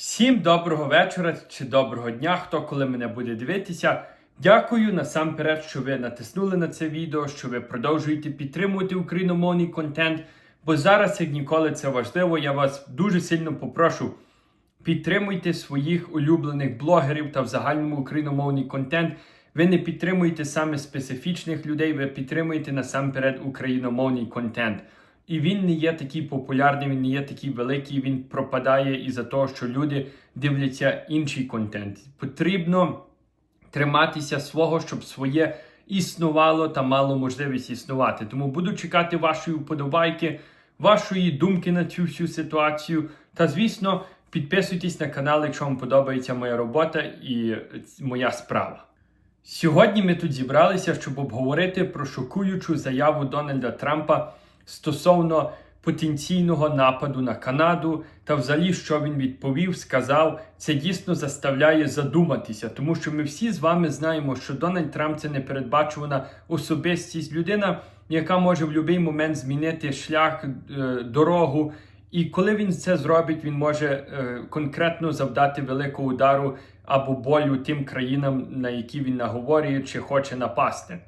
Всім доброго вечора чи доброго дня, хто коли мене буде дивитися. Дякую насамперед, що ви натиснули на це відео, що ви продовжуєте підтримувати україномовний контент. Бо зараз, як ніколи, це важливо. Я вас дуже сильно попрошу. Підтримуйте своїх улюблених блогерів та в загальному україномовний контент. Ви не підтримуєте саме специфічних людей, ви підтримуєте насамперед україномовний контент. І він не є такий популярний, він не є такий великий, він пропадає із-за того, що люди дивляться інший контент. Потрібно триматися свого, щоб своє існувало та мало можливість існувати. Тому буду чекати вашої вподобайки, вашої думки на цю всю ситуацію. Та, звісно, підписуйтесь на канал, якщо вам подобається моя робота і моя справа. Сьогодні ми тут зібралися, щоб обговорити про шокуючу заяву Дональда Трампа стосовно потенційного нападу на Канаду та взагалі, що він відповів, сказав, це дійсно заставляє задуматися, тому що ми всі з вами знаємо, що Дональд Трамп це непередбачувана особистість, людина, яка може в будь-який момент змінити шлях, е, дорогу. І коли він це зробить, він може е, конкретно завдати великого удару або болю тим країнам, на які він наговорює чи хоче напасти.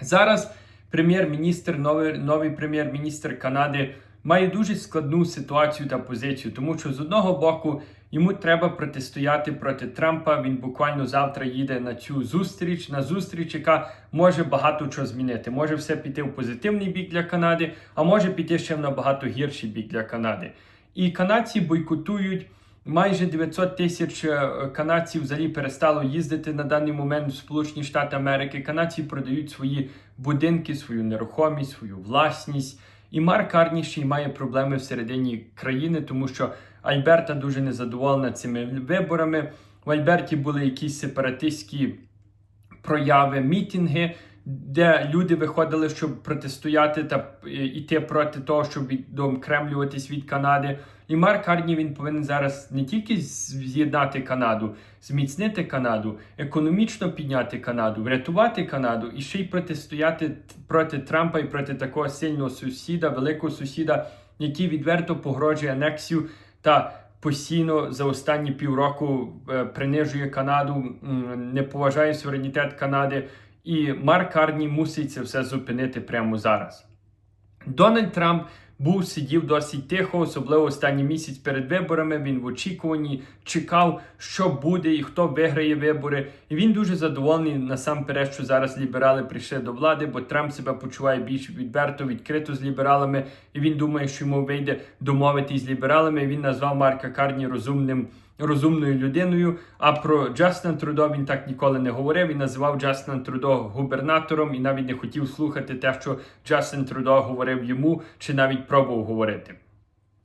Зараз прем'єр-міністр, новий, новий прем'єр-міністр Канади має дуже складну ситуацію та позицію, тому що з одного боку йому треба протистояти проти Трампа. Він буквально завтра їде на цю зустріч, на зустріч, яка може багато чого змінити. Може все піти в позитивний бік для Канади, а може піти ще в набагато гірший бік для Канади. І канадці бойкотують. Майже 900 тисяч е, канадців взагалі перестало їздити на даний момент в Сполучені Штати Америки. Канадці продають свої будинки, свою нерухомість, свою власність. І Марк Карніший має проблеми всередині країни, тому що Альберта дуже незадоволена цими виборами. В Альберті були якісь сепаратистські прояви, мітинги, де люди виходили, щоб протистояти та йти проти того, щоб відокремлюватись від Канади. І Марк Карні він повинен зараз не тільки з'єднати Канаду, зміцнити Канаду, економічно підняти Канаду, врятувати Канаду і ще й протистояти проти Трампа і проти такого сильного сусіда, великого сусіда, який відверто погрожує анексію та постійно за останні півроку е, принижує Канаду, не поважає суверенітет Канади. І Марк Карні мусить це все зупинити прямо зараз. Дональд Трамп був сидів досить тихо, особливо останній місяць перед виборами. Він в очікуванні чекав, що буде і хто виграє вибори. І він дуже задоволений насамперед, що зараз ліберали прийшли до влади, бо Трамп себе почуває більш відверто, відкрито з лібералами. І він думає, що йому вийде домовитись з лібералами. І Він назвав Марка Карні розумним розумною людиною. А про Джастина Трудо він так ніколи не говорив. Він називав Джастина Трудо губернатором і навіть не хотів слухати те, що Джастин Трудо говорив йому, чи навіть пробував говорити.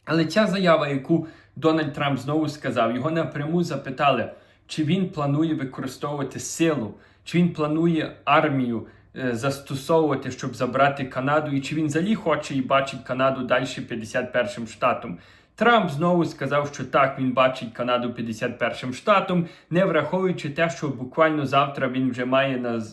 Але ця заява, яку Дональд Трамп знову сказав, його напряму запитали, чи він планує використовувати силу, чи він планує армію. е, Застосовувати, щоб забрати Канаду, і чи він взагалі хоче і бачить Канаду далі 51-м штатом. Трамп знову сказав, що так він бачить Канаду 51-м штатом, не враховуючи те, що буквально завтра він вже має на,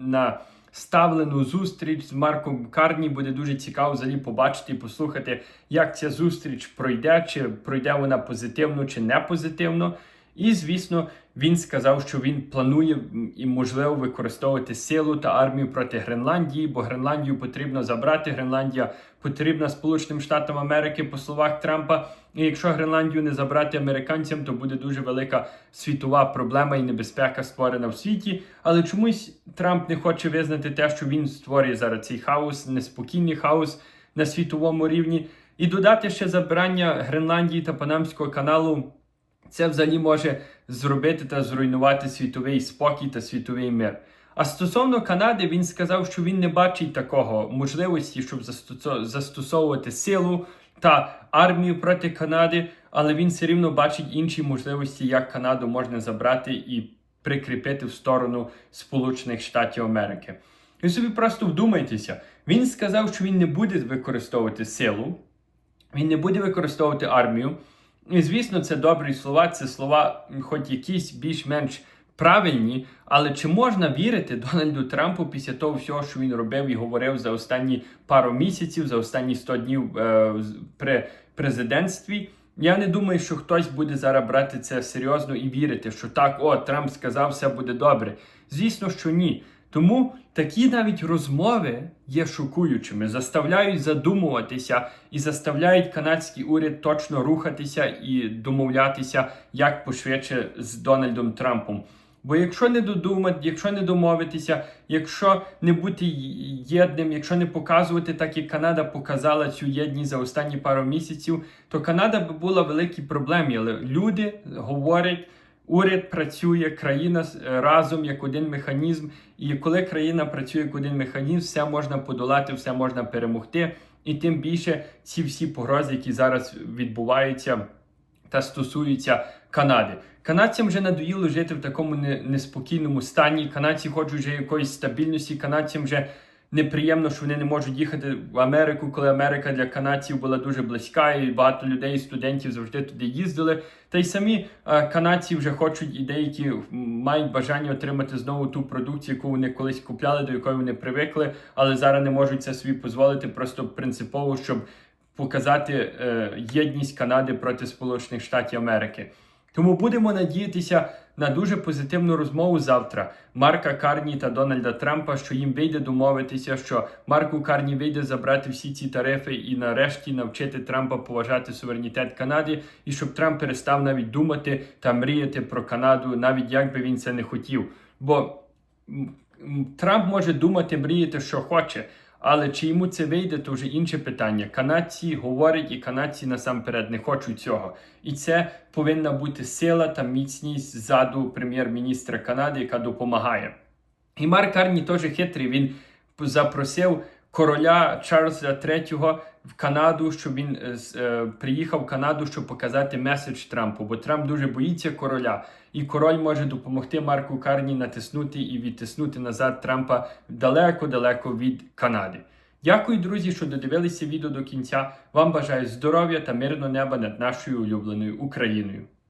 на ставлену зустріч з Марком Карні. Буде дуже цікаво взагалі побачити і послухати, як ця зустріч пройде, чи пройде вона позитивно чи не позитивно. І, звісно, він сказав, що він планує і можливо використовувати силу та армію проти Гренландії, бо Гренландію потрібно забрати. Гренландія потрібна Сполученим Штатам Америки по словах Трампа. І якщо Гренландію не забрати американцям, то буде дуже велика світова проблема і небезпека створена в світі. Але чомусь Трамп не хоче визнати те, що він створює зараз цей хаос, неспокійний хаос на світовому рівні, і додати ще забирання Гренландії та Панамського каналу. Це взагалі може зробити та зруйнувати світовий спокій та світовий мир. А стосовно Канади, він сказав, що він не бачить такого можливості, щоб застосовувати силу та армію проти Канади, але він все рівно бачить інші можливості, як Канаду можна забрати і прикріпити в сторону Сполучених Штатів Америки. Ви собі просто вдумайтеся, він сказав, що він не буде використовувати силу, він не буде використовувати армію. І, звісно, це добрі слова, це слова, хоч якісь більш-менш правильні, але чи можна вірити Дональду Трампу після того всього, що він робив і говорив за останні пару місяців, за останні 100 днів е, при президентстві? Я не думаю, що хтось буде зараз брати це серйозно і вірити, що так, о, Трамп сказав, все буде добре. Звісно, що ні. Тому такі навіть розмови є шокуючими, заставляють задумуватися і заставляють канадський уряд точно рухатися і домовлятися як пошвидше з Дональдом Трампом. Бо якщо не додумати, якщо не домовитися, якщо не бути єдним, якщо не показувати так, як Канада показала цю єдність за останні пару місяців, то Канада би була в великій проблемі. Але люди говорять, уряд працює, країна е, разом як один механізм. І коли країна працює як один механізм, все можна подолати, все можна перемогти. І тим більше ці всі погрози, які зараз відбуваються та стосуються Канади. Канадцям вже надоїло жити в такому не- неспокійному стані. Канадці хочуть вже якоїсь стабільності. Канадцям вже неприємно, що вони не можуть їхати в Америку, коли Америка для канадців була дуже близька, і багато людей, студентів завжди туди їздили. Та й самі е, канадці вже хочуть і деякі мають бажання отримати знову ту продукцію, яку вони колись купляли, до якої вони привикли, але зараз не можуть це собі дозволити просто принципово, щоб показати е, єдність Канади проти Сполучених Штатів Америки. Тому будемо надіятися на дуже позитивну розмову завтра Марка Карні та Дональда Трампа, що їм вийде домовитися, що Марку Карні вийде забрати всі ці тарифи і нарешті навчити Трампа поважати суверенітет Канади, і щоб Трамп перестав навіть думати та мріяти про Канаду, навіть як би він це не хотів. Бо Трамп може думати, мріяти, що хоче. Але чи йому це вийде, то вже інше питання. Канадці говорять, і канадці насамперед не хочуть цього. І це повинна бути сила та міцність ззаду прем'єр-міністра Канади, яка допомагає. І Марк Карні теж хитрий. Він запросив короля Чарльза III в Канаду, щоб він е, е, приїхав в Канаду, щоб показати меседж Трампу. Бо Трамп дуже боїться короля, і король може допомогти Марку Карні натиснути і відтиснути назад Трампа далеко-далеко від Канади. Дякую, друзі, що додивилися відео до кінця. Вам бажаю здоров'я та мирного неба над нашою улюбленою Україною.